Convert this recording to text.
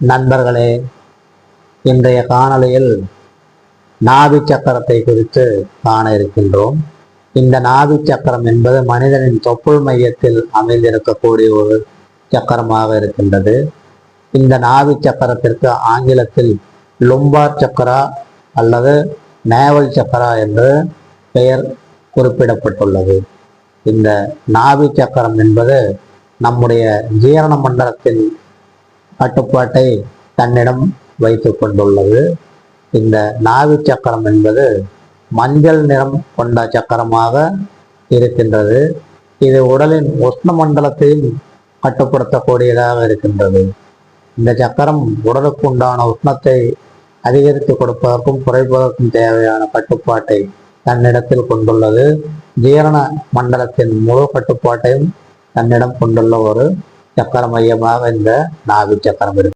நண்பர்களே இன்றைய காணொளியில் நாபி சக்கரத்தை குறித்து காண இருக்கின்றோம். இந்த நாபி சக்கரம் என்பது மனிதனின் தொப்புள் மையத்தில் அமைந்திருக்கக்கூடிய ஒரு சக்கரமாக இருக்கின்றது. இந்த நாபி சக்கரத்திற்கு ஆங்கிலத்தில் லும்பார் சக்கரா அல்லது நேவல் சக்கரா என்று பெயர் குறிப்பிடப்பட்டுள்ளது. இந்த நாபி சக்கரம் என்பது நம்முடைய ஜீரண மண்டலத்தின் கட்டுப்பாட்டை தன்னிடம் வைத்து கொண்டுள்ளது. இந்த நாவி சக்கரம் என்பது மஞ்சள் நிறம் கொண்ட சக்கரமாக இருக்கின்றது. இது உடலின் உஷ்ண மண்டலத்தையும் கட்டுப்படுத்தக்கூடியதாக இருக்கின்றது. இந்த சக்கரம் உடலுக்கு உண்டான உஷ்ணத்தை அதிகரித்து கொடுப்பதற்கும் குறைப்பதற்கும் தேவையான கட்டுப்பாட்டை தன்னிடத்தில் கொண்டுள்ளது. ஜீரண மண்டலத்தின் முழு கட்டுப்பாட்டையும் தன்னிடம் கொண்டுள்ள ஒரு சக்கர மையமாக இந்த நாவி சக்கரம் இருக்கு.